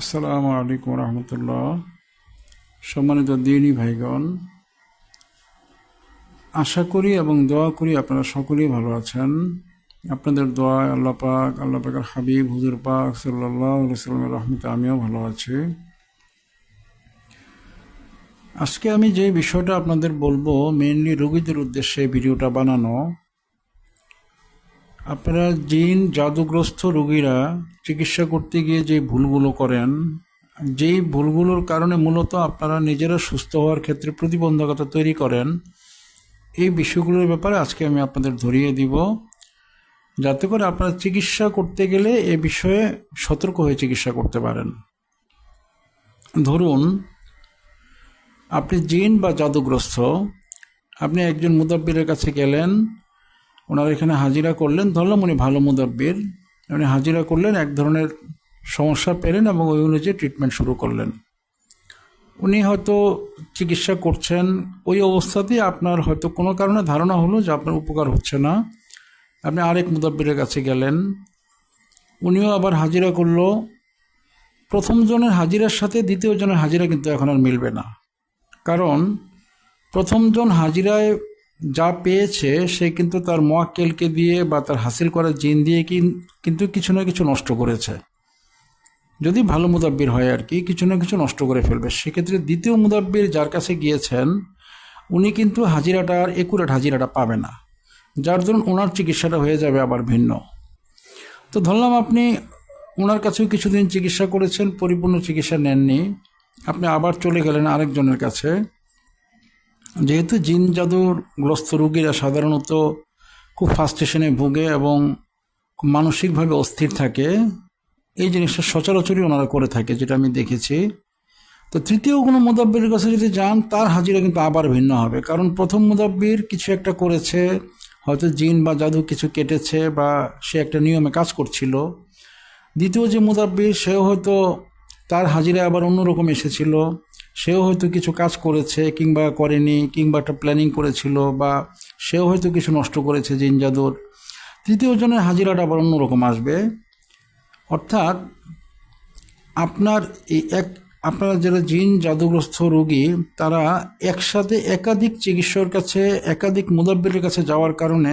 আসসালামু আলাইকুম রহমতুল্লাহ। সম্মানিত দিনী ভাইগণ, আশা করি এবং দোয়া করি আপনারা সকলেই ভালো আছেন। আপনাদের দোয়া আল্লাহ পাক, আল্লাহ পাকের হাবিব, হুজুর পাক সাল্লাহ সাল্লামের রহমতে আমিও ভালো আছি। আজকে আমি যে বিষয়টা আপনাদের বলব মেনলি রোগীদের উদ্দেশ্যে ভিডিওটা বানানো আপনারা জিন জাদুগ্রস্ত রোগীরা চিকিৎসা করতে গিয়ে যে ভুলগুলো করেন, যেই ভুলগুলোর কারণে মূলত আপনারা নিজেরা সুস্থ হওয়ার ক্ষেত্রে প্রতিবন্ধকতা তৈরি করেন, এই বিষয়গুলোর ব্যাপারে আজকে আমি আপনাদের ধরিয়ে দিব। যাতে করে আপনারা চিকিৎসা করতে গেলে এ বিষয়ে সতর্ক হয়ে চিকিৎসা করতে পারেন। ধরুন, আপনি জিন বা জাদুগ্রস্ত, আপনি একজন মুদাব্বিরের কাছে গেলেন ওনারা এখানে হাজিরা করলেন, ধরলাম উনি ভালো মুদাব্বির উনি হাজিরা করলেন, এক ধরনের সমস্যা পেলেন এবং ওই অনুযায়ী ট্রিটমেন্ট শুরু করলেন। উনি হয়তো চিকিৎসা করছেন, ওই অবস্থাতেই আপনার হয়তো কোনো কারণে ধারণা হলো যে আপনার উপকার হচ্ছে না। আপনি আরেক মুদাব্বিরের কাছে গেলেন, উনিও আবার হাজিরা করল। প্রথম জনের হাজিরার সাথে দ্বিতীয় জনের হাজিরা কিন্তু এখন আর মিলবে না। কারণ প্রথমজন হাজিরায় যা পেয়েছে, সে কিন্তু তার মোয়াক্কেলকে দিয়ে বা তার হাসিল করা জিন দিয়ে কিন্তু কিছু না কিছু নষ্ট করেছে। যদি ভালো মুদাব্বির হয় আর কি, কিছু না কিছু নষ্ট করে ফেলবে। সেক্ষেত্রে দ্বিতীয় মুদাব্বির যার কাছে গিয়েছেন, উনি কিন্তু হাজিরাটা আর একুরেট হাজিরাটা পাবে না। যার দরুন ওনার চিকিৎসাটা হয়ে যাবে আবার ভিন্ন। তো ধরলাম আপনি ওনার কাছেও কিছুদিন চিকিৎসা করেছেন, পরিপূর্ণ চিকিৎসা নেননি। আপনি আবার চলে গেলেন আরেকজনের কাছে। যেহেতু জিন জাদুর গ্রস্ত রোগীরা সাধারণত খুব ফাস্টেশনে ভোগে এবং মানসিকভাবে অস্থির থাকে, এই জিনিসটা সচরাচরই ওনারা করে থাকে, যেটা আমি দেখেছি। তো তৃতীয় কোনো মুদাব্বির কাছে যদি যান, তার হাজিরা কিন্তু আবার ভিন্ন হবে। কারণ প্রথম মুদাব্বির কিছু একটা করেছে, হয়তো জিন বা জাদু কিছু কেটেছে বা সে একটা নিয়মে কাজ করছিল। দ্বিতীয় যে মুদাব্বির, সেও হয়তো তার হাজিরা আবার অন্যরকম এসেছিল। সেও হয়তো কিছু কাজ করেছে কিংবা করেনি, কিংবা একটা প্ল্যানিং করেছিল বা সেও হয়তো কিছু নষ্ট করেছে জিন জাদুর। তৃতীয় জনের হাজিরাটা আবার অন্যরকম আসবে। অর্থাৎ আপনার এই এক, আপনারা যারা জিন জাদুগ্রস্ত রোগী, তারা একসাথে একাধিক চিকিৎসকের কাছে, একাধিক মুদাব্বিরের কাছে যাওয়ার কারণে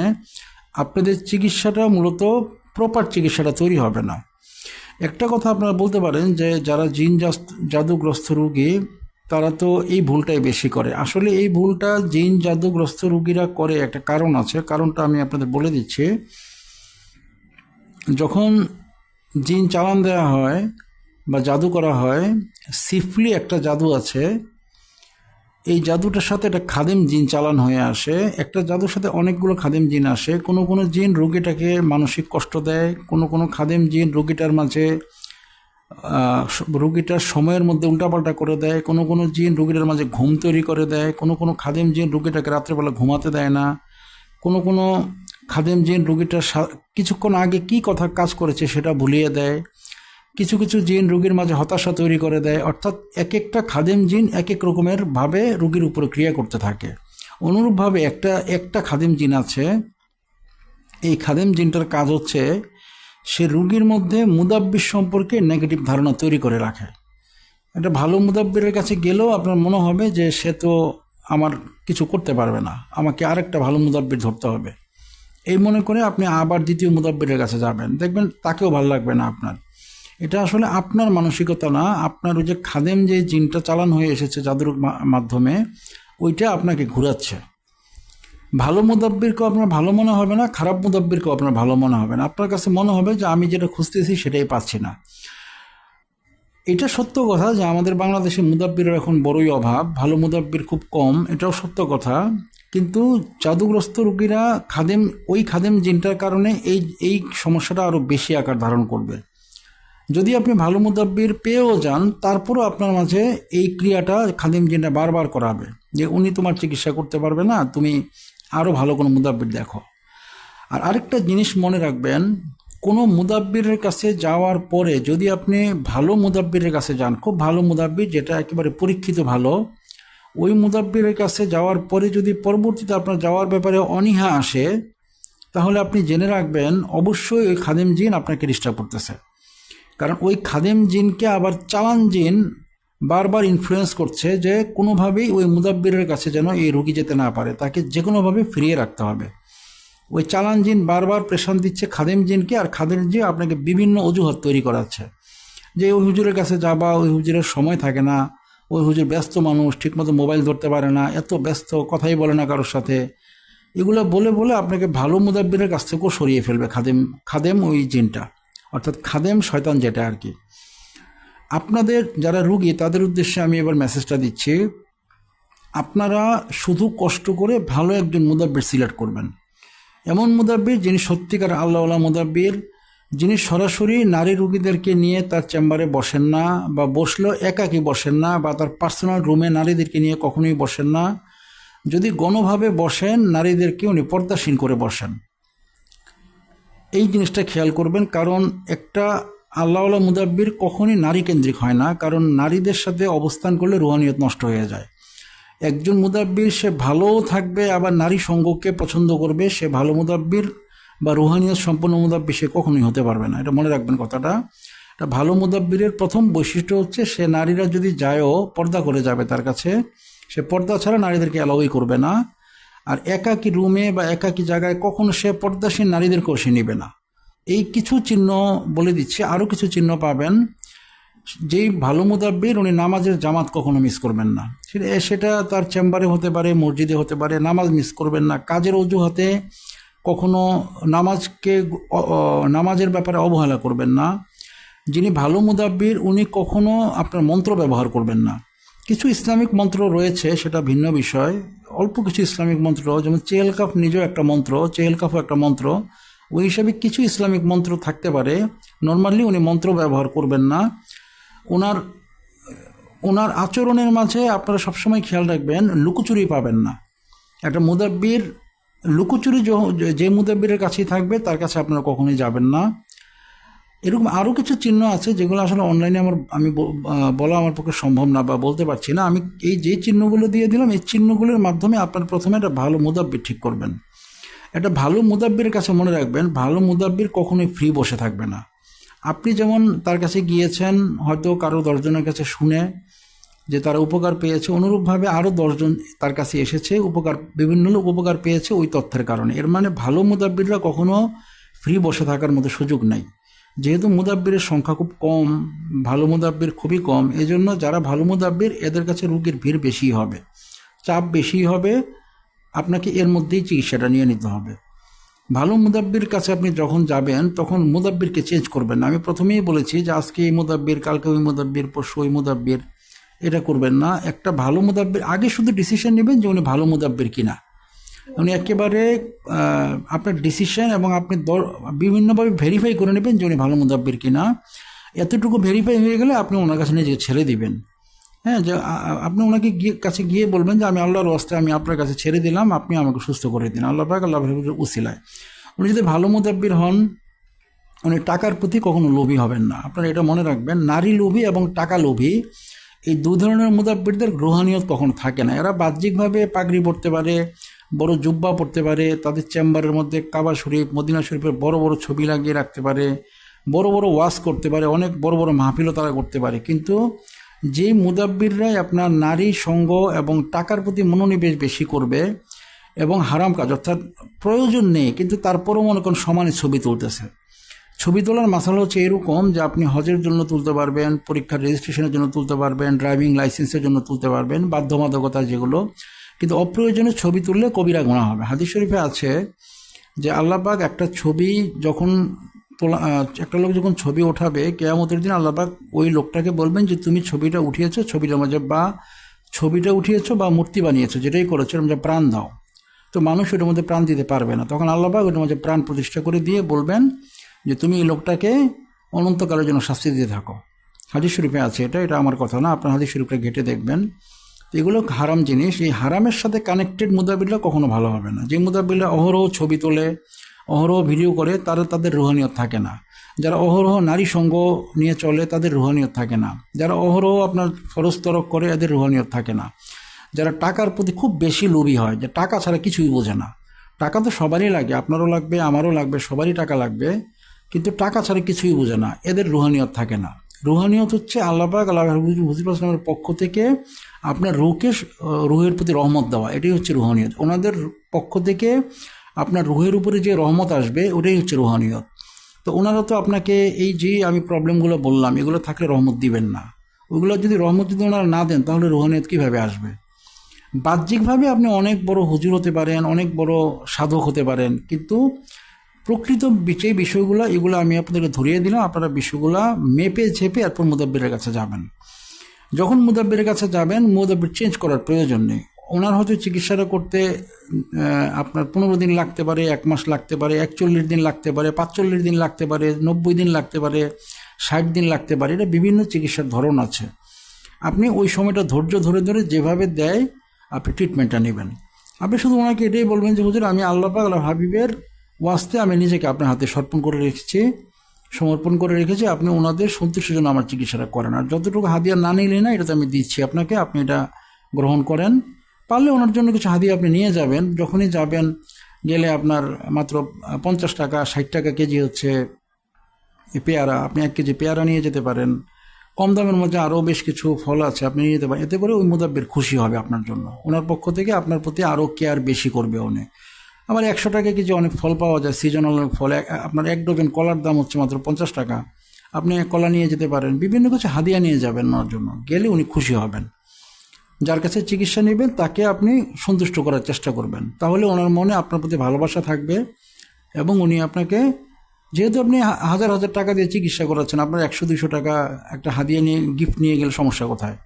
আপনাদের চিকিৎসাটা মূলত প্রপার চিকিৎসাটা তৈরি হবে না। একটা কথা আপনারা বলতে পারেন যে যারা জিন জাদুগ্রস্ত রোগী তারা তো এই ভুলটাই বেশি করে। আসলে এই ভুলটা জিন জাদুগ্রস্ত রুগীরা করে একটা কারণ আছে। কারণটা আমি আপনাদের বলে দিচ্ছি। যখন জিন চালান দেওয়া হয় বা জাদু করা হয়, সিফলি একটা জাদু আছে। এই জাদুটার সাথে একটা খাদেম জিন চালান হয়ে আসে। একটা জাদুর সাথে অনেকগুলো খাদেম জিন আসে। কোনো কোনো জিন রোগীটাকে মানসিক কষ্ট দেয়। কোনো কোনো খাদেম জিন রোগীটার মাঝে রুগীটার সময়ের মধ্যে উল্টাপাল্টা করে দেয়। কোনো কোনো জিন রুগীটার মাঝে ঘুম তৈরি করে দেয়। কোনো কোনো খাদেম জিন রুগীটাকে রাত্রেবেলা ঘুমাতে দেয় না। কোনো কোনো খাদেম জিন রুগীটার কিছুক্ষণ আগে কি কথা কাজ করেছে সেটা ভুলিয়ে দেয়। কিছু কিছু জিন রুগীর মাঝে হতাশা তৈরি করে দেয়। অর্থাৎ এক একটা খাদেম জিন এক এক রকমের ভাবে রুগীর উপরে ক্রিয়া করতে থাকে। অনুরূপভাবে একটা একটা খাদেম জিন আছে। এই খাদেম জিনটার কাজ হচ্ছে সে রুগীর মধ্যে মুদাব্বির সম্পর্কে নেগেটিভ ধারণা তৈরি করে রাখে। একটা ভালো মুদাব্বিরের কাছে গেলেও আপনার মনে হবে যে সে তো আমার কিছু করতে পারবে না। আমাকে আরেকটা ভালো মুদাব্বির ধরতে হবে। এই মনে করে আপনি আবার দ্বিতীয় মুদাব্বিরের কাছে যাবেন। দেখবেন তাকেও ভালো লাগবে না আপনার। এটা আসলে আপনার মানসিকতা না, আপনার ওই যে খাদেম যে জিনটা চালান হয়ে এসেছে জাদুর মাধ্যমে, ওইটা আপনাকে ঘুরাচ্ছে। ভালো মুদাব্বিরকেও আপনার ভালো মনে হবে না, খারাপ মুদাব্বিরকেও আপনার ভালো মনে হবে না। আপনার কাছে মনে হবে যে আমি যেটা খুঁজতেছি সেটাই পাচ্ছি না। এটা সত্য কথা যে আমাদের বাংলাদেশে মুদাব্বিরের এখন বড়ই অভাব, ভালো মুদাব্বির খুব কম, এটাও সত্য কথা। কিন্তু জাদুগ্রস্ত রোগীরা খাদেম, ওই খাদেম জিনটার কারণে এই এই সমস্যাটা আরও বেশি আকার ধারণ করবে। যদি আপনি ভালো মুদাব্বির পেয়েও যান, তারপরও আপনার মাঝে এই ক্রিয়াটা খাদিম জিনটা বারবার করাবে যে উনি তোমার চিকিৎসা করতে পারবে না, তুমি আরও ভালো কোনো মুদাব্বির দেখো। আর আরেকটা জিনিস মনে রাখবেন, কোনো মুদাব্বিরের কাছে যাওয়ার পরে যদি আপনি ভালো মুদাব্বিরের কাছে যান, খুব ভালো মুদাব্বির যেটা একেবারে পরীক্ষিত ভালো, ওই মুদাব্বিরের কাছে যাওয়ার পরে যদি পরবর্তীতে আপনার যাওয়ার ব্যাপারে অনীহা আসে, তাহলে আপনি জেনে রাখবেন, অবশ্যই ওই খাদেম জিন আপনাকে ডিস্টার্ব করতেছে। কারণ ওই খাদেম জিনকে আবার চালান জিন বারবার ইনফ্লুয়েন্স করছে যে কোনোভাবেই ওই মুদাব্বিরের কাছে যেন এই রুগী যেতে না পারে, তাকে যে কোনোভাবে ফিরিয়ে রাখতে হবে। ওই চালান জিন বারবার প্রেশান দিচ্ছে খাদেম জিনকে, আর খাদেম জিন আপনাকে বিভিন্ন অজুহাত তৈরি করাচ্ছে। যে ওই হুজুরের কাছে যাবা, ওই হুজুরের সময় থাকে না, ওই হুজুর ব্যস্ত মানুষ, ঠিকমতো মোবাইল ধরতে পারে না, এত ব্যস্ত, কথাই বলে না কারোর সাথে। এগুলো বলে বলে আপনাকে ভালো মুদাব্বিরের কাছ থেকেও সরিয়ে ফেলবে খাদেম খাদেম ওই জিনটা, অর্থাৎ খাদেম শয়তান যেটা আর কি। আপনাদের যারা রুগী, তাদের উদ্দেশ্যে আমি এবার মেসেজটা দিচ্ছি। আপনারা শুধু কষ্ট করে ভালো একজন মুদাব্বির সিলেক্ট করবেন। এমন মুদাব্বির যিনি সত্যিকার আল্লাহওয়ালা মুদাব্বির, যিনি সরাসরি নারী রুগীদেরকে নিয়ে তার চেম্বারে বসেন না বা বসলেও একাকি বসেন না বা তার পার্সোনাল রুমে নারীদেরকে নিয়ে কখনোই বসেন না। যদি গণভাবে বসেন, নারীদেরকে উনি পর্দাসীন করে বসেন। এই জিনিসটা খেয়াল করবেন, কারণ একটা আল্লাহওয়ালা মুদাব্বির কখনই নারী কেন্দ্রিক হয় না, কারণ নারীদের সাথে অবস্থান করলে রুহানিয়ত নষ্ট হয়ে যায়। একজন মুদাব্বির, সে ভালোও থাকবে, আবার নারী সঙ্গকে পছন্দ করবে, সে ভালো মুদাব্বির বা রুহানিয়ত সম্পন্ন মুদাব্বির সে কখনোই হতে পারবে না। এটা মনে রাখবেন কথাটা। এটা ভালো মুদাব্বিরের প্রথম বৈশিষ্ট্য হচ্ছে, সে নারীরা যদি যায়ও পর্দা করে যাবে তার কাছে, সে পর্দা ছাড়া নারীদেরকে অ্যালাউই করবে না। আর একাকি রুমে বা একাকি জায়গায় কখনো সে পর্দাসীন নারীদেরকেও সে নিবে না। এই কিছু চিহ্ন বলে দিচ্ছে আরও কিছু চিহ্ন পাবেন। যেই ভালো মুদাব্বির, উনি নামাজের জামাত কখনো মিস করবেন না। সেটা সেটা তার চেম্বারে হতে পারে, মসজিদে হতে পারে, নামাজ মিস করবেন না। কাজের অজুহাতে কখনো নামাজকে নামাজের ব্যাপারে অবহেলা করবেন না। যিনি ভালো মুদাব্বির, উনি কখনো আপনার মন্ত্র ব্যবহার করবেন না। কিছু ইসলামিক মন্ত্র রয়েছে, সেটা ভিন্ন বিষয়। অল্প কিছু ইসলামিক মন্ত্র, যেমন চেহেল কাফ নিজেও একটা মন্ত্র চেহেল কাফও একটা মন্ত্র। ওই হিসাবে কিছু ইসলামিক মন্ত্র থাকতে পারে। নর্মালি উনি মন্ত্র ব্যবহার করবেন না। ওনার ওনার আচরণের মাঝে আপনারা সবসময় খেয়াল রাখবেন, লুকোচুরি পাবেন না। একটা মুদাব্বির, লুকোচুরি যে মুদাব্বিরের কাছেই থাকবে, তার কাছে আপনারা কখনোই যাবেন না। এরকম আরও কিছু চিহ্ন আছে, যেগুলো আসলে অনলাইনে আমার, আমি বলা আমার পক্ষে সম্ভব না বা বলতে পারছি না। আমি এই যে চিহ্নগুলো দিয়ে দিলাম, এই চিহ্নগুলোর মাধ্যমে আপনার প্রথমে একটা ভালো মুদাব্বির ঠিক করবেন। একটা ভালো মুদাব্বির কাছে মনে রাখবেন, ভালো মুদাব্বির কখনোই ফ্রি বসে থাকবে না। আপনি যেমন তার কাছে গিয়েছেন, হয়তো কারও দশজনের কাছে শুনে যে তারা উপকার পেয়েছে, অনুরূপভাবে আরও দশজন তার কাছে এসেছে, উপকার, বিভিন্ন লোক উপকার পেয়েছে ওই তথ্যের কারণে। এর মানে ভালো মুদাব্বিররা কখনো ফ্রি বসে থাকার মতো সুযোগ নাই। যেহেতু মুদাব্বিরের সংখ্যা খুব কম, ভালো মুদাব্বির খুবই কম, এজন্য যারা ভালো মুদাব্বির, এদের কাছে রোগীর ভিড় বেশি হবে। চাপ বেশি হবে আপনাকে এর মধ্যেই চিকিৎসাটা নিয়ে নিতে হবে। ভালো মুদাব্বির কাছে আপনি যখন যাবেন, তখন মুদাব্বিরকে চেঞ্জ করবেন না। আমি প্রথমেই বলেছি যে, আজকে এই মুদাব্বির, কালকে ওই মুদাব্বির, পরশু ওই মুদাব্বির, এটা করবেন না। একটা ভালো মুদাব্বির, আগে শুধু ডিসিশন নেবেন যে উনি ভালো মুদাব্বির কিনা। উনি একেবারে আপনার ডিসিশন এবং আপনি দর- বিভিন্নভাবে ভেরিফাই করে নেবেন যে উনি ভালো মুদাব্বির কিনা। এতটুকু ভেরিফাই হয়ে গেলে আপনি ওনার কাছে নিজেকে ছেড়ে দিবেন। হ্যাঁ যে আপনি ওনাকে গিয়ে, কাছে গিয়ে বলবেন যে আমি আল্লাহর ওয়াস্তে, আমি আপনার কাছে ছেড়ে দিলাম, আপনি আমাকে সুস্থ করে দিন। আল্লাহ পাক আল্লাহ উসিলায়। উনি যদি ভালো মুদাব্বির হন, উনি টাকার প্রতি কখনো লোভী হবেন না। আপনারা এটা মনে রাখবেন, নারী লোভী এবং টাকা লোভী, এই দু ধরনের মুদাব্বিরদের গ্রহণীয়ত কখনো থাকে না। এরা বাহ্যিকভাবে পাগড়ি পড়তে পারে, বড় জুব্বা পড়তে পারে, তাদের চেম্বারের মধ্যে কাবা শরীফ, মদিনা শরীফের বড় বড় ছবি লাগিয়ে রাখতে পারে, বড় বড় ওয়াশ করতে পারে, অনেক বড় বড় মাহফিলও তারা করতে পারে। কিন্তু যেই মুদাব্বিররাই আপনার নারী, সঙ্গ এবং টাকার প্রতি মনোনিবেশ বেশি করবে এবং হারাম কাজ, অর্থাৎ প্রয়োজন নেই, কিন্তু তারপরেও মনে করেন সমানে ছবি তুলতেছে। ছবি তোলার মাসালা হচ্ছে এরকম যে আপনি হজের জন্য তুলতে পারবেন, পরীক্ষার রেজিস্ট্রেশনের জন্য তুলতে পারবেন, ড্রাইভিং লাইসেন্সের জন্য তুলতে পারবেন, বাধ্যবাধকতা যেগুলো। কিন্তু অপ্রয়োজনীয় ছবি তুললে কবিরা গোনা হবে। হাদিস শরীফে আছে যে আল্লাহবাগ একটা ছবি যখন তোলা একটা লোক যখন ছবি ওঠাবে, কেয়ামতের দিন আল্লাহবাক ওই লোকটাকে বলবেন যে, তুমি ছবিটা উঠিয়েছো, ছবিটার মাঝে বা ছবিটা উঠিয়েছো বা মূর্তি বানিয়েছো, যেটাই করেছ, এর মধ্যে প্রাণ দাও। তো মানুষ ওটার মধ্যে প্রাণ দিতে পারবে না। তখন আল্লাহবাক ওটার মধ্যে প্রাণ প্রতিষ্ঠা করে দিয়ে বলবেন যে, তুমি এই লোকটাকে অনন্তকালের জন্য শাস্তি দিতে থাকো। হাদিস শরীফে আছে এটা এটা আমার কথা না, আপনার হাদিস শরীফটা ঘেটে দেখবেন। এগুলো হারাম জিনিস, এই হারামের সাথে কানেক্টেড মুদাবিল্লা কখনো ভালো হবে না। যে মুদাবিল্লা অহরহ ছবি তোলে অহরহ ভিডিও করে, তারা তাদের রুহানিয়ত থাকে না। যারা অহরহ নারী সঙ্গ নিয়ে চলে, তাদের রুহানিয়ত থাকে না। যারা অহরহ আপনার ফরজ করে, এদের রুহানিয়ত থাকে না। যারা টাকার প্রতি খুব বেশি লোভী হয়, যে টাকা ছাড়া কিছুই বোঝে না। টাকা তো সবারই লাগে, আপনারও লাগবে, আমারও লাগবে, সবারই টাকা লাগবে, কিন্তু টাকা ছাড়া কিছুই বোঝে না, এদের রুহানিয়ত থাকে না। রুহানিয়ত হচ্ছে আল্লাপাক আল্লাহ হুজুর আসলামের পক্ষ থেকে আপনার রুহকে রুহের প্রতি রহমত দেওয়া, এটাই হচ্ছে রুহানিয়ত। ওনাদের পক্ষ থেকে আপনার রুহের উপরে যে রহমত আসবে, ওটাই হচ্ছে রুহানিয়ত তো ওনারা তো আপনাকে এই যে আমি প্রবলেমগুলো বললাম, এগুলো থাকলে রহমত দিবেন না। ওইগুলো যদি রহমত যদি ওনারা না দেন, তাহলে রুহানিয়ত কীভাবে আসবে? বাহ্যিকভাবে আপনি অনেক বড় হুজুর হতে পারেন, অনেক বড় সাধক হতে পারেন, কিন্তু প্রকৃত যে বিষয়গুলো, এগুলো আমি আপনাদেরকে ধরিয়ে দিলাম, আপনারা বিষয়গুলো মেপে ঝেপে এরপর মুদাব্বিরের কাছে যাবেন। যখন মুদাব্বিরের কাছে যাবেন, মুদাব্বির চেঞ্জ করার প্রয়োজন নেই। ওনার হয়তো চিকিৎসাটা করতে আপনার পনেরো দিন লাগতে পারে, এক মাস লাগতে পারে, একচল্লিশ দিন লাগতে পারে, পাঁচচল্লিশ দিন লাগতে পারে, নব্বই দিন লাগতে পারে, ষাট দিন লাগতে পারে, এটা বিভিন্ন চিকিৎসার ধরন আছে। আপনি ওই সময়টা ধৈর্য ধরে ধরে যেভাবে দেয়, আপনি ট্রিটমেন্টটা নেবেন। আপনি শুধু ওনাকে এটাই বলবেন যে, হুজুর, আমি আল্লাহ পাক আল্লাহ হাবিবের ওয়াস্তে আমি নিজেকে আপনার হাতে সমর্পণ করে রেখেছি, সমর্পণ করে রেখেছি, আপনি ওনাদের সন্তুষ্টির জন্য আমার চিকিৎসাটা করেন। আর যতটুকু হাদিয়া না নিলে না এটা তো আমি দিচ্ছি আপনাকে, আপনি এটা গ্রহণ করেন। পারলে ওনার জন্য কিছু হাদিয়া আপনি নিয়ে যাবেন। যখনই যাবেন, গেলে আপনার মাত্র পঞ্চাশ টাকা, ষাট টাকা কেজি হচ্ছে পেয়ারা। আপনি এক কেজি পেয়ারা নিয়ে যেতে পারেন। কম দামের মধ্যে আরও বেশ কিছু ফল আছে আপনি নিয়ে যেতে পারেন। এতে করে ওই মুদাব্বের খুশি হবে আপনার জন্য। ওনার পক্ষ থেকে আপনার প্রতি আরও কেয়ার বেশি করবে উনি। আবার একশো টাকা কেজি অনেক ফল পাওয়া যায় সিজনাল অনেক ফল। আপনার এক ডজন কলার দাম হচ্ছে মাত্র পঞ্চাশ টাকা। আপনি কলা নিয়ে যেতে পারেন। বিভিন্ন কিছু হাদিয়া নিয়ে যাবেন ওনার জন্য। গেলে উনি খুশি হবেন। যার কাছে চিকিৎসা নেবেন, তাকে আপনি সন্তুষ্ট করার চেষ্টা করবেন। তাহলে ওনার মনে আপনার প্রতি ভালোবাসা থাকবে এবং উনি আপনাকে, যেহেতু আপনি হাজার হাজার টাকা দিয়ে চিকিৎসা করাচ্ছেন, আপনার একশো দুশো টাকা একটা হাদিয়া নিয়ে গিফট নিয়ে গেলে সমস্যা কোথায়?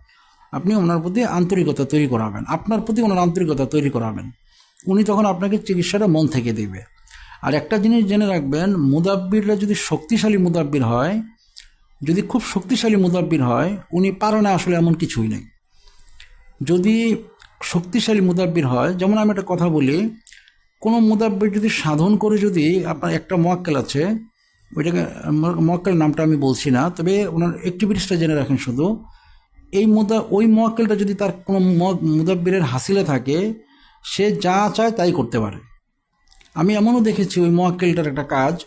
আপনি ওনার প্রতি আন্তরিকতা তৈরি করাবেন, আপনার প্রতি ওনার আন্তরিকতা তৈরি করাবেন। উনি তখন আপনাকে চিকিৎসাটা মন থেকে দেবে। আর একটা জিনিস জেনে রাখবেন, মুদাব্বিররা যদি শক্তিশালী মুদাব্বির হয়, যদি খুব শক্তিশালী মুদাব্বির হয়, উনি পারে না আসলে এমন কিছুই নেই। যদি শক্তিশালী মুদাব্বির হয়, যেমন আমি একটা কথা বলি, কোনো মুদাব্বির যদি সাধন করে যদি আপনার একটা মোয়াক্কেল আছে, ওইটাকে মোয়াক্কেল নামটা আমি বলছি না, তবে ওনার অ্যাক্টিভিটিসটা জেনে রাখেন শুধু। এই মুদা, ওই মোয়াক্কেলটা যদি তার কোনো মুদাব্বিরের হাসিলে থাকে, সে যা চায় তাই করতে পারে। আমি এমনও দেখেছি ওই মোয়াক্কেলটার একটা কাজ।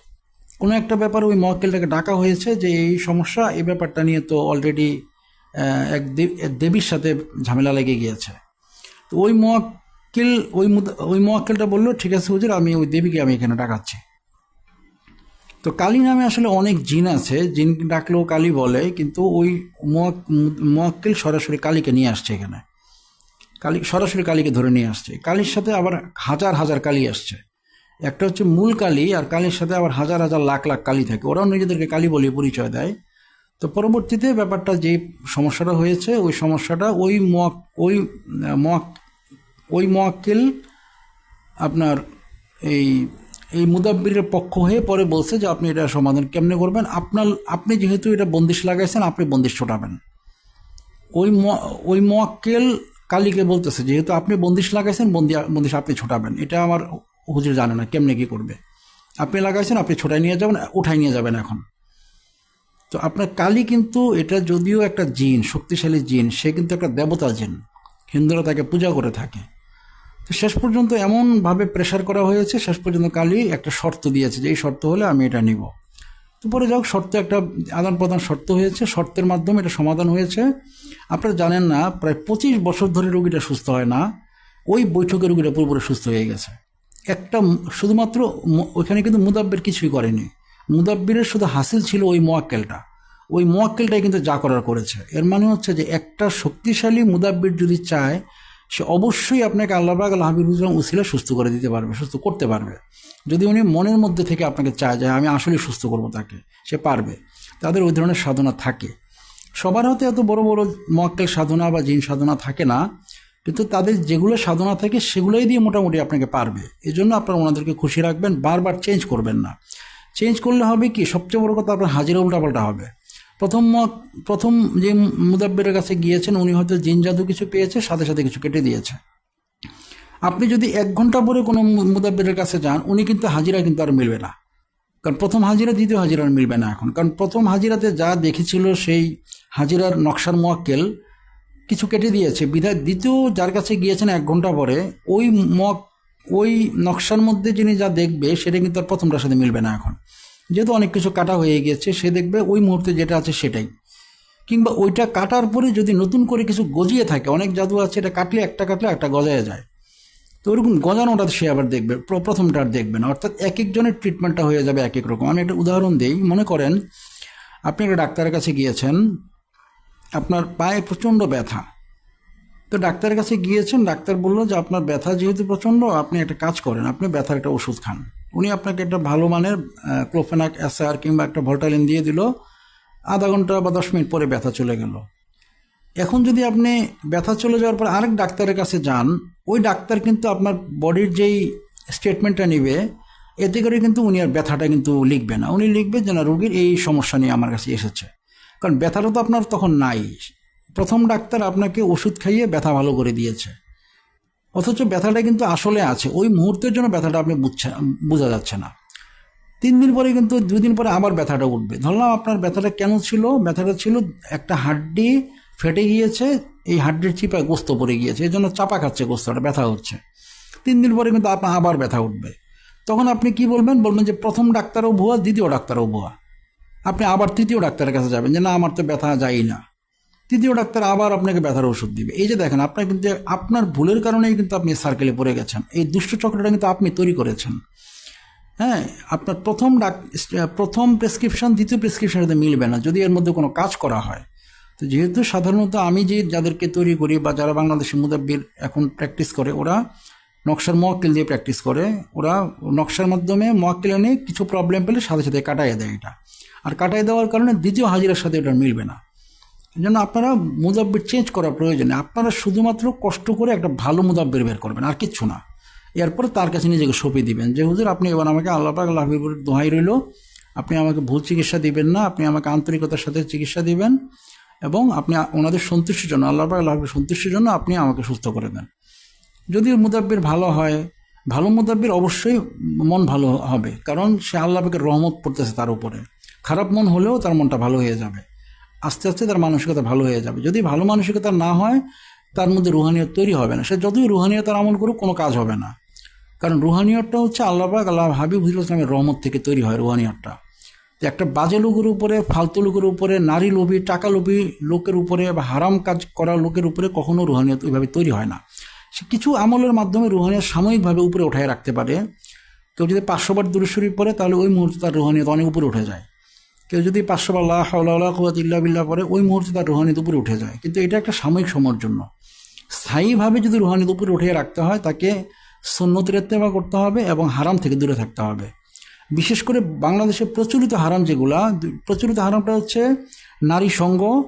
কোনো একটা ব্যাপারে ওই মোয়াক্কেলটাকে ডাকা হয়েছে যে, এই সমস্যা, এই ব্যাপারটা নিয়ে তো অলরেডি এক দেবীর সাথে ঝামেলা লেগে গিয়েছে। তো ওই মোয়াক্কেল ওই ওই মোয়াক্কেলটা বলল, ঠিক আছে হুজুর, আমি ওই দেবীকে আমি এখানে ডাকাচ্ছি। তো কালী নামে আসলে অনেক জিন আছে, জিন ডাকলেও কালী বলে, কিন্তু ওই মোয়াক্কেল সরাসরি কালীকে নিয়ে আসছে এখানে। কালী সরাসরি কালীকে ধরে নিয়ে আসছে। কালীর সাথে আবার হাজার হাজার কালী আসছে। একটা হচ্ছে মূল কালী, আর কালীর সাথে আবার হাজার হাজার লাখ লাখ কালী থাকে। ওরাও নিজেদেরকে কালী বলে পরিচয় দেয়। তো পরবর্তীতে ব্যাপারটা যে সমস্যাটা হয়েছে, ওই সমস্যাটা ওই মক ওই মক, ওই মোয়াক্কেল আপনার এই এই মুদাব্বিরের পক্ষ হয়ে পরে বলছে যে আপনি এটা সমাধান কেমনে করবেন? আপনার আপনি যেহেতু এটা বন্দিশ লাগাইছেন, আপনি বন্দিশ ছোটাবেন। ওই ওই মোয়াক্কেল কালীকে বলতেছে, যেহেতু আপনি বন্দিশ লাগাইছেন, বন্দি, বন্দিশ আপনি ছোটাবেন। এটা আমার হুজুর জানে না, কেমনে কী করবে। আপনি লাগাইছেন, আপনি ছোটাই নিয়ে যাবেন উঠাই নিয়ে যাবেন এখন। তো আপনার কালী কিন্তু এটা যদিও একটা জিন, শক্তিশালী জিন, সে কিন্তু একটা দেবতা জিন, হিন্দুরা তাকে পূজা করে থাকে। তো শেষ পর্যন্ত এমনভাবে প্রেশার করা হয়েছে, শেষ পর্যন্ত কালী একটা শর্ত দিয়েছে যে এই শর্ত হলে আমি এটা নিব। তো পরে যাক শর্ত একটা, আদান প্রদান শর্ত হয়েছে, শর্তের মাধ্যমে এটা সমাধান হয়েছে। আপনারা জানেন না, প্রায় পঁচিশ বছর ধরে রোগীটা সুস্থ হয় না, ওই বৈঠকে রোগীটা পুরোপুরি সুস্থ হয়ে গেছে। একটা, শুধুমাত্র ওইখানে কিন্তু মুদাব্বের কিছুই করেনি। মুদাব্বিরের শুধু হাসিল ছিল ওই মোয়াক্কেলটা। ওই মোয়াক্কেলটাই কিন্তু যা করার করেছে। এর মানে হচ্ছে যে একটা শক্তিশালী মুদাব্বির যদি চায়, সে অবশ্যই আপনাকে আল্লাহবাগ আল্লাহ হাবিবুজলাম উসিলা সুস্থ করে দিতে পারবে, সুস্থ করতে পারবে। যদি উনি মনের মধ্যে থেকে আপনাকে চায় যে আমি আসলে সুস্থ করব তাকে, সে পারবে। তাদের ওই ধরনের সাধনা থাকে। সবার হতে এত বড় বড় মোয়াক্কেল সাধনা বা জিন সাধনা থাকে না, কিন্তু তাদের যেগুলো সাধনা থাকে সেগুলোই দিয়ে মোটামুটি আপনাকে পারবে। এজন্য জন্য আপনারা ওনাদেরকে খুশি রাখবেন, বারবার চেঞ্জ করবেন না। চেঞ্জ করলে হবে কি? সবচেয়ে বড় কথা আপনার হাজিরা উল্টাপাল্টা হবে। প্রথম প্রথম যে মুদাব্বের কাছে গিয়েছেন, উনি হয়তো জিন জাদু কিছু পেয়েছে, সাথে সাথে কিছু কেটে দিয়েছে। আপনি যদি এক ঘণ্টা পরে কোনো মুদাব্বের কাছে যান, উনি কিন্তু হাজিরা কিন্তু আর মিলবে না। কারণ প্রথম হাজিরা, দ্বিতীয় হাজিরা মিলবে না এখন। কারণ প্রথম হাজিরাতে যা দেখেছিল সেই হাজিরার নকশার মোয়াক্কেল কিছু কেটে দিয়েছে। বিধায় দ্বিতীয় যার কাছে গিয়েছেন এক ঘণ্টা পরে, ওই মক ওই নকশার মধ্যে যিনি যা দেখবে, সেটা কিন্তু আর প্রথমটার সাথে মিলবে না এখন। যেহেতু অনেক কিছু কাটা হয়ে গিয়েছে সে দেখবে ওই মুহূর্তে যেটা আছে সেটাই। কিংবা ওইটা কাটার পরে যদি নতুন করে কিছু গজিয়ে থাকে, অনেক জাদু আছে, এটা কাটলে একটা কাটলে একটা গজায় যায়। তো ওরকম গজানোটা সে আবার দেখবে, প্র- প্রথমটা আর দেখবে না। অর্থাৎ এক একজনের ট্রিটমেন্টটা হয়ে যাবে এক এক রকম। আমি একটা উদাহরণ দিই, মনে করেন, আপনি একটা ডাক্তারের কাছে গিয়েছেন, আপনার পায়ে প্রচণ্ড ব্যথা। তো ডাক্তারের কাছে গিয়েছেন, ডাক্তার বলল যে আপনার ব্যথা যেহেতু প্রচণ্ড, আপনি একটা কাজ করেন, আপনি ব্যথার একটা ওষুধ খান। উনি আপনাকে একটা ভালো মানের ক্লোফেনাক অ্যাসার কিংবা একটা ভল্টালিন দিয়ে দিল। আধা ঘণ্টা বা দশ মিনিট পরে ব্যথা চলে গেল। এখন যদি আপনি ব্যথা চলে যাওয়ার পর আরেক ডাক্তারের কাছে যান, ওই ডাক্তার কিন্তু আপনার বডির যেই স্টেটমেন্টটা নেবে, এতে করে কিন্তু উনি আর ব্যথাটা কিন্তু লিখবে না। উনি লিখবে যে, না, রোগীর এই সমস্যা নিয়ে আমার কাছে এসেছে। কারণ ব্যথাটা তো আপনার তখন নাই। প্রথম ডাক্তার আপনাকে ওষুধ খাইয়ে ব্যথা ভালো করে দিয়েছে। অথচ ব্যথাটা কিন্তু আসলে আছে। ওই মুহূর্তের জন্য ব্যথাটা আপনি বুঝছে, বোঝা যাচ্ছে না। তিন দিন পরে কিন্তু, দুই দিন পরে আবার ব্যথাটা উঠবে। ধরলাম আপনার ব্যথাটা কেন ছিল? ব্যথাটা ছিল একটা হাড্ডি ফেটে গিয়েছে, এই হাড্ডির চিপায় গোস্ত পড়ে গিয়েছে। এই জন্য চাপা খাচ্ছে গোস্তটা, ব্যথা হচ্ছে। তিন দিন পরে কিন্তু আপনার আবার ব্যথা উঠবে। তখন আপনি কি বলবেন? বলবেন যে প্রথম ডাক্তারও ভুয়া, দ্বিতীয় ডাক্তারও ভুয়া। আপনি আবার তৃতীয় ডাক্তারের কাছে যাবেন যে, না, আমার তো ব্যথা যাই না। তৃতীয় ডাক্তার আবার আপনাকে ব্যথার ওষুধ দিবে। এই যে দেখেন, আপনার কিন্তু, আপনার ভুলের কারণেই কিন্তু আপনি সার্কেলে পড়ে গেছেন। এই দুষ্ট চক্রটা কিন্তু আপনি তৈরি করেছেন। হ্যাঁ আপনার প্রথম ডাক প্রথম প্রেসক্রিপশন দ্বিতীয় প্রেসক্রিপশনের সাথে মিলবে না, যদি এর মধ্যে কোনো কাজ করা হয়। তো যেহেতু সাধারণত আমি যে যাদেরকে তৈরি করি বা যারা বাংলাদেশি মুদাব্বির এখন প্র্যাকটিস করে, ওরা নকশার মোয়াক্কিল দিয়ে প্র্যাকটিস করে, ওরা নকশার মাধ্যমে মোয়াক্কিল এনে কিছু প্রবলেম পেলে সাথে সাথে কাটাইয়ে দেয় এটা। আর কাটাই দেওয়ার কারণে দ্বিতীয় হাজিরার সাথে এটা মিলবে না। জন্য আপনারা মুদাব্বির চেঞ্জ করা প্রয়োজন। আপনারা শুধুমাত্র কষ্ট করে একটা ভালো মুদাব্বির বের করবেন, আর কিচ্ছু না। এরপরে তার কাছে নিজেকে সঁপে দিবেন যে, হুজুর, আপনি এবার আমাকে আল্লাহ পাক আল্লাহ হাবিবুর দোহাই রইল। আপনি আমাকে ভুল চিকিৎসা দিবেন না, আপনি আমাকে আন্তরিকতার সাথে চিকিৎসা দিবেন এবং আপনি ওনাদের সন্তুষ্টির জন্য, আল্লাহ পাক আল্লাহ হাবিবের সন্তুষ্টির জন্য আপনি আমাকে সুস্থ করে দেন। যদি মুদাব্বির ভালো হয়, ভালো মুদাব্বির অবশ্যই মন ভালো হবে, কারণ সে আল্লাহ পাকের রহমত পড়তেছে তার উপরে। খারাপ মন হলেও তার মনটা ভালো হয়ে যাবে। আস্তে আস্তে তার মানসিকতা ভালো হয়ে যাবে। যদি ভালো মানসিকতা না হয়, তার মধ্যে রুহানিয়ত তৈরি হবে না। সে যতই রুহানিয়তার আমল করুক, কোনো কাজ হবে না। কারণ রুহানিয়তটা হচ্ছে আল্লাহ পাক, আল্লাহ হাবিব হুজুর ইসলামের রহমত থেকে তৈরি হয় রুহানিয়তটা। তো একটা বাজে লোকের উপরে, ফালতু লোকের উপরে, নারী লোভী, টাকা লোভী লোকের উপরে বা হারাম কাজ করা লোকের উপরে কখনো রুহানিয়ত ওইভাবে তৈরি হয় না। সে কিছু আমলের মাধ্যমে রুহানিয়ত সাময়িকভাবে উপরে উঠায় রাখতে পারে। কেউ যদি পাঁচশো বার দূরস্বরী পড়ে, তাহলে ওই মুহূর্তে তার রুহানিয়ত অনেক উপরে উঠে যায়। কেউ যদি পাঁচশো বার আল্লাহ হাওলা কুয়াত ইল্লা বিল্লা পরে ওই মুহূর্তে তার রুহানিয়ত উপরে উঠে যায়। কিন্তু এটা একটা সাময়িক সময়ের জন্য। স্থায়ীভাবে যদি রুহানিয়ত উপরে উঠিয়ে রাখতে হয়, তাকে সন্ন্যতের করতে হবে এবং হারাম থেকে দূরে থাকতে হবে। বিশেষ করে বাংলাদেশে প্রচলিত হারাম যেগুলা প্রচলিত হারামটা হচ্ছে নারী সঙ্গ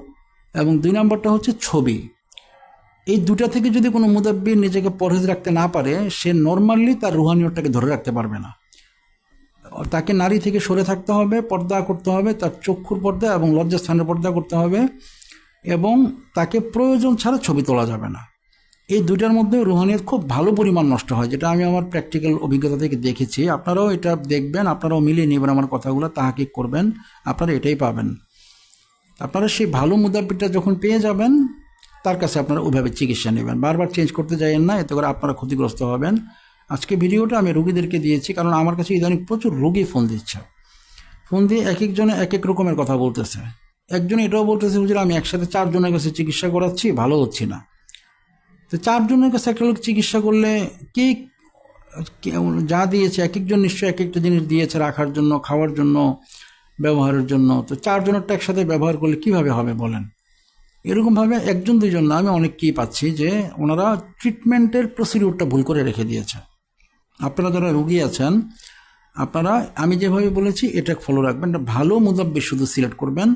এবং দুই নম্বরটা হচ্ছে ছবি। এই দুটা থেকে যদি কোনো মুদাব্বির নিজেকে পরহেজ রাখতে না পারে, সে নর্মালি তার রুহানিয়তটাকে ধরে রাখতে পারবে না। তাকে নারী থেকে সরে থাকতে হবে, পর্দা করতে হবে, তার চক্ষুর পর্দা এবং লজ্জাস্থানের পর্দা করতে হবে এবং তাকে প্রয়োজন ছাড়া ছবি তোলা যাবে না। এই দুইটার মধ্যে রুহানিয়ত খুব ভালো পরিমাণ নষ্ট হয়, যেটা আমি আমার প্র্যাকটিক্যাল অভিজ্ঞতা থেকে দেখেছি। আপনারাও এটা দেখবেন, আপনারাও মিলিয়ে নেবেন আমার কথাগুলো, তাহাকিক করবেন, আপনারা এটাই পাবেন। আপনারা সেই ভালো মুদাব্বিরটা যখন পেয়ে যাবেন, তার কাছে আপনারা ওইভাবে চিকিৎসা নেবেন। বারবার চেঞ্জ করতে যাইয়েন না, এতে করে আপনারা ক্ষতিগ্রস্ত হবেন। আজকে ভিডিওটা আমি রোগীদেরকে দিয়েছি, কারণ আমার কাছে ইদানিং প্রচুর রোগী ফোন দিচ্ছে। ফোন দিয়ে এক একজনে এক এক রকমের কথা বলতেছে। একজন এটাও বলতেছে, হুজুর, আমি একসাথে চারজনের কাছে চিকিৎসা করাচ্ছি, ভালো হচ্ছি না। তো চারজনের কাছে একটা লোক চিকিৎসা করলে কে, কে- যা দিয়েছে এক একজন নিশ্চয়ই এক একটা জিনিস দিয়েছে রাখার জন্য, খাওয়ার জন্য, ব্যবহারের জন্য। তো চারজনেরটা একসাথে ব্যবহার করলে কীভাবে হবে বলেন? এরকমভাবে একজন দুইজন না, আমি অনেককেই পাচ্ছি যে ওনারা ট্রিটমেন্টের প্রসিডিউরটা ভুল করে রেখে দিয়েছে। আপনারা যারা রুগী আছেন, আপনারা, আমি যেভাবে বলেছি, এটা ফলো রাখবেন। ভালো মুদাব্বির শুধু সিলেক্ট করবেন।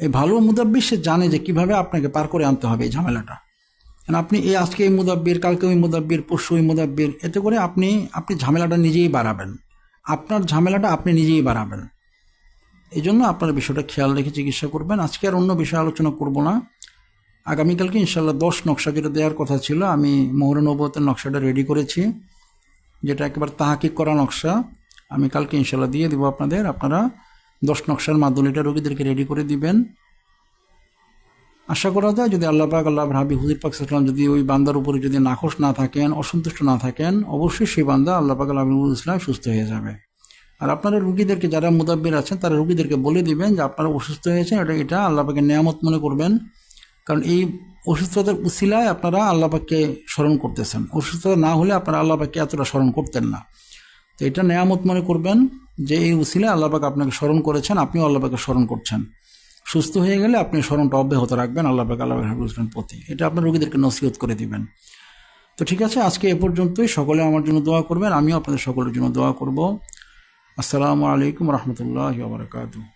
এই ভালো মুদাব্বির সে জানে যে কীভাবে আপনাকে পার করে আনতে হবে এই ঝামেলাটা। কারণ আপনি এই আজকে এই মুদাব্বির, কালকে ওই মুদাব্বির, পরশু ওই মুদাব্বির, এতে করে আপনি আপনি ঝামেলাটা নিজেই বাড়াবেন। আপনার ঝামেলাটা আপনি নিজেই বাড়াবেন। এই জন্য আপনারা বিষয়টা খেয়াল রেখে চিকিৎসা করবেন। আজকে আর অন্য বিষয়ে আলোচনা করব না। আগামীকালকে ইনশাল্লাহ দশ নকশা যেটা দেওয়ার কথা ছিল, আমি মোহর নবতের নকশাটা রেডি করেছি। যেটা একেবারে তাহাকিক করা নকশা, আমি কালকে ইনশাল্লাহ দিয়ে দেবো আপনাদের। আপনারা দশ নকশার মাধ্যমে এটা রোগীদেরকে রেডি করে দিবেন। আশা করা যায় যদি আল্লাহ পাক, আল্লাহ হাবি হুজুর পাক সাল্লাম যদি ওই বান্দার উপরে যদি নাখোশ না থাকেন, অসন্তুষ্ট না থাকেন, অবশ্যই সেই বান্দা আল্লাহ পাক আল্লাহ ইসলাম সুস্থ হয়ে যাবে। আর আপনারা রুগীদেরকে যারা মুদাব্বির আছেন, তারা রুগীদেরকে বলে দিবেন যে আপনারা অসুস্থ হয়েছেন, এটা এটা আল্লাহকে নিয়ামত মনে করবেন। কারণ এই অসুস্থতার উসিলায় আপনারা আল্লাহকে স্মরণ করতেছেন। অসুস্থতা না হলে আপনারা আল্লাহকে এতটা স্মরণ করতেন না। তো এটা নেয়ামত মনে করবেন যে এই উসিলায় আল্লাহবাক আপনাকে স্মরণ করেছেন, আপনিও আল্লাহকে স্মরণ করছেন। সুস্থ হয়ে গেলে আপনি স্মরণটা অব্যাহত রাখবেন আল্লাহবাক আল্লাহ হাবিবের প্রতি। এটা আপনার রোগীদেরকে নসিহত করে দিবেন। তো ঠিক আছে, আজকে এ পর্যন্তই। সকলে আমার জন্য দোয়া করবেন, আমিও আপনাদের সকলের জন্য দোয়া করব। আসসালামু আলাইকুম রহমতুল্লাহ বারকাতু